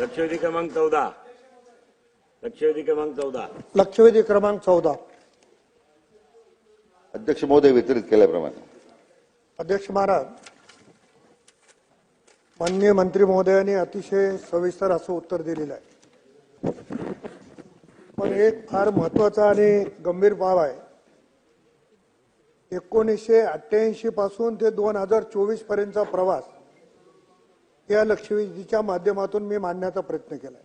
लक्षवेधी क्रमांक चौदा. लक्षवेधी क्रमांक चौदा. लक्षवेधी क्रमांक चौदा. अध्यक्ष महोदय वितरित केल्याप्रमाणे. अध्यक्ष महाराज माननीय मंत्री महोदयांनी अतिशय सविस्तर असं उत्तर दिलेलं आहे. पण एक फार महत्त्वाचा आणि गंभीर बाब आहे. एकोणीसशे अठ्ठ्याऐंशी पासून ते दोन हजार चोवीस पर्यंतचा प्रवास या लक्षवेधीच्या माध्यमातून मी मांडण्याचा प्रयत्न केलाय.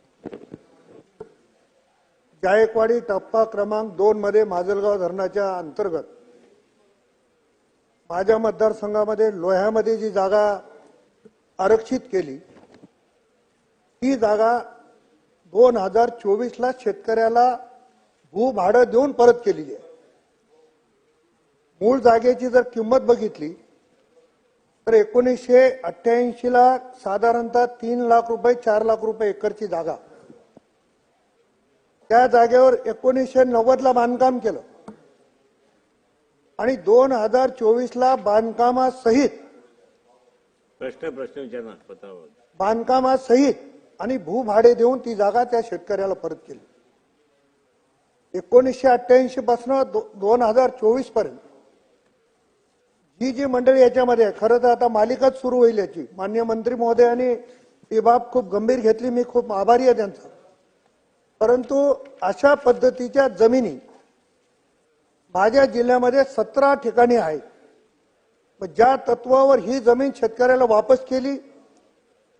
जायकवाडी टप्पा क्रमांक दोन मध्ये माजलगाव धरणाच्या अंतर्गत माझ्या मतदारसंघामध्ये लोह्यामध्ये जी जागा आरक्षित केली ती जागा दोन हजार चोवीसला शेतकऱ्याला भूभाडं देऊन परत केलेली आहे. मूळ जागेची जर किंमत बघितली तर एकोणीसशे अठ्ठ्याऐंशी ला साधारणतः तीन लाख रुपये चार लाख रुपये एकरची जागा. त्या जागेवर एकोणीसशे नव्वद ला बांधकाम केलं. आणि दोन हजार चोवीस ला बांधकामासहित प्रश्न प्रश्न विचारणार बांधकामासहित आणि भूभाडे देऊन ती जागा त्या शेतकऱ्याला परत केली. एकोणीसशे अठ्ठ्याऐंशी पासून दोन हजार चोवीसपर्यंत ही जी मंडळी याच्यामध्ये खरं तर आता मालिकाच सुरू होईल याची. मान्य मंत्री महोदयांनी ही बाब खूप गंभीर घेतली. मी खूप आभारी आहे त्यांचा. परंतु अशा पद्धतीच्या जमिनी माझ्या जिल्ह्यामध्ये सतरा ठिकाणी आहेत. ज्या तत्वावर ही जमीन शेतकऱ्याला वापस केली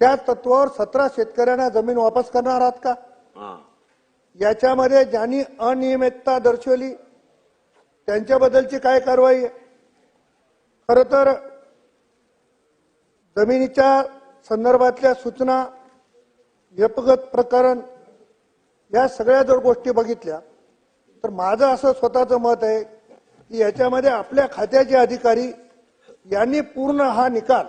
त्या तत्वावर सतरा शेतकऱ्यांना जमीन वापस करणार आहात का? याच्यामध्ये ज्यांनी अनियमितता दर्शवली त्यांच्याबद्दलची काय कारवाई आहे? खर तर जमिनीच्या संदर्भातल्या सूचना व्यपगत प्रकरण या सगळ्या जर गोष्टी बघितल्या तर माझं असं स्वतःचं मत आहे की याच्यामध्ये आपल्या खात्याचे अधिकारी यांनी पूर्ण हा निकाल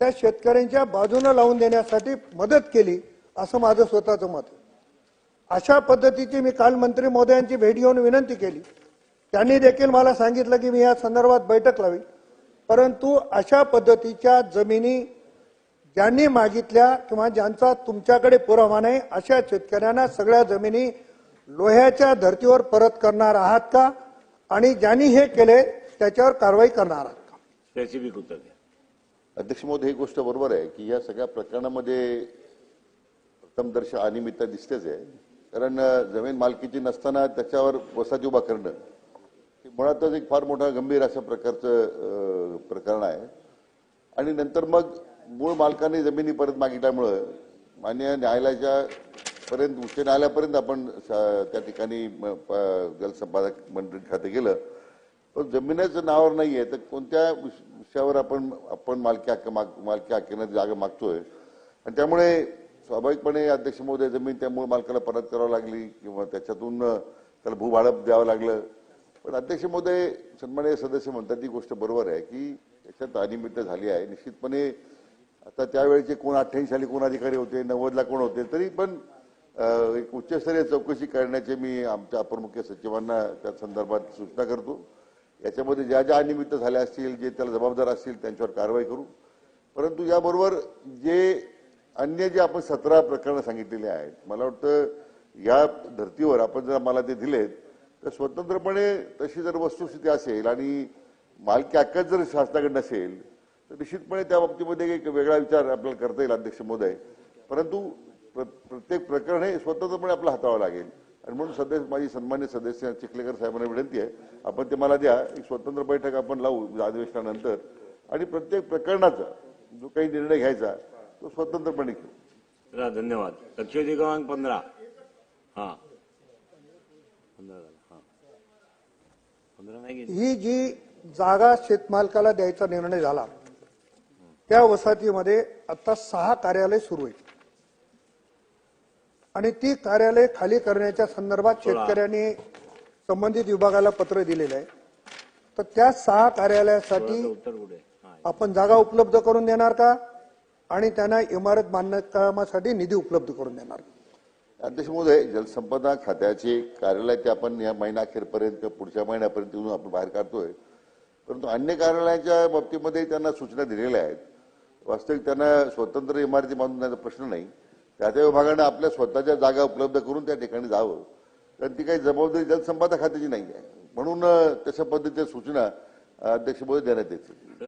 त्या शेतकऱ्यांच्या बाजूनं लावून देण्यासाठी मदत केली असं माझं स्वतःचं मत आहे. अशा पद्धतीची मी काल मंत्री महोदयांची भेट घेऊन विनंती केली. त्यांनी देखील मला सांगितलं की मी या संदर्भात बैठक लावी परंतु अशा पद्धतीच्या जमिनी ज्यांनी मागितल्या किंवा ज्यांचा तुमच्याकडे पुरावा नाही अशा शेतकऱ्यांना सगळ्या जमिनी लोह्याच्या धर्तीवर परत करणार आहात का? आणि ज्यांनी हे केले त्याच्यावर कारवाई करणार आहात का? स्पेसिफिक उत्तर द्या अध्यक्ष महोदय ही गोष्ट बरोबर आहे की या सगळ्या प्रकरणामध्ये प्रथमदर्श अनियमितता दिसतेच आहे. कारण जमीन मालकीची नसताना त्याच्यावर वसाहती उभा करणं मुळातच एक फार मोठा गंभीर अशा प्रकारचं प्रकरण आहे. आणि नंतर मग मूळ मालकाने जमिनी परत मागितल्यामुळं मान्य न्यायालयाच्या पर्यंत उच्च न्यायालयापर्यंत आपण स- त्या ठिकाणी म, जलसंपादक मंत्री खाते गेलं. पण जमिनीचं नावावर नाही आहे तर कोणत्या विषयावर आपण आपण मालकी हक्क माग मालकी हक्काने जागा मागतोय? आणि त्यामुळे स्वाभाविकपणे अध्यक्ष महोदय जमीन त्या मूळ मालकाला परत करावं लागली किंवा त्याच्यातून त्याला भूभाडप द्यावं लागलं. पण अध्यक्ष महोदय सन्मान्य सदस्य म्हणतात ती गोष्ट बरोबर आहे की याच्यात अनियमितता झाली आहे. निश्चितपणे आता त्यावेळेचे कोण अठ्ठ्याऐंशी साली कोण अधिकारी होते नव्वदला कोण होते तरी पण एक उच्चस्तरीय चौकशी करण्याचे मी आमच्या अपर मुख्य सचिवांना त्या संदर्भात सूचना करतो. याच्यामध्ये ज्या ज्या अनियमित झाल्या असतील जे त्याला जबाबदार असतील त्यांच्यावर कारवाई करू. परंतु याबरोबर जे अन्य जे आपण सतरा प्रकरणं सांगितलेली आहेत मला वाटतं या धर्तीवर आपण जर मला ते दिलेत तर स्वतंत्रपणे तशी जर वस्तुस्थिती असेल आणि मालकी हक्कच जर शासनाकडे नसेल तर निश्चितपणे त्या बाबतीमध्ये एक वेगळा विचार आपल्याला करता येईल अध्यक्ष महोदय. परंतु प्र- प्रत्येक प्रकरण हे स्वतंत्रपणे आपलं हाताळावं लागेल. आणि म्हणून सदस्य माझी सन्मान्य सदस्य चिखलेकर साहेबांना विनंती आहे आपण ते मला द्या एक स्वतंत्र बैठक आपण लावू अधिवेशनानंतर. आणि प्रत्येक प्रकरणाचा जो काही निर्णय घ्यायचा तो स्वतंत्रपणे घेऊ. धन्यवाद. लक्षवेधी क्रमांक पंधरा. हा. पंधरा हा जी जागा शेतमालकाला द्यायचा निर्णय झाला त्या वसाहतीमध्ये आता सहा कार्यालय सुरू आहेत. आणि ती कार्यालय खाली करण्याच्या संदर्भात शेतकऱ्यांनी संबंधित विभागाला पत्र दिलेलं आहे. तर त्या सहा कार्यालयासाठी आपण जागा उपलब्ध करून देणार का? आणि त्यांना इमारत बांधकामासाठी निधी उपलब्ध करून देणार का? अध्यक्ष महोदय जलसंपदा खात्याचे कार्यालय ते आपण या महिनाअखेरपर्यंत पुढच्या महिन्यापर्यंत येऊन आपण बाहेर काढतोय. परंतु अन्य कार्यालयाच्या बाबतीमध्ये त्यांना सूचना दिलेल्या आहेत. वास्तविक त्यांना स्वतंत्र इमारती बांधून देण्याचा प्रश्न नाही. त्या त्या विभागानं आपल्या स्वतःच्या जागा उपलब्ध करून त्या ठिकाणी जावं. कारण ती काही जबाबदारी जलसंपदा खात्याची नाही आहे. म्हणून तशा पद्धतीच्या सूचना अध्यक्ष महोदय देण्यात येतील.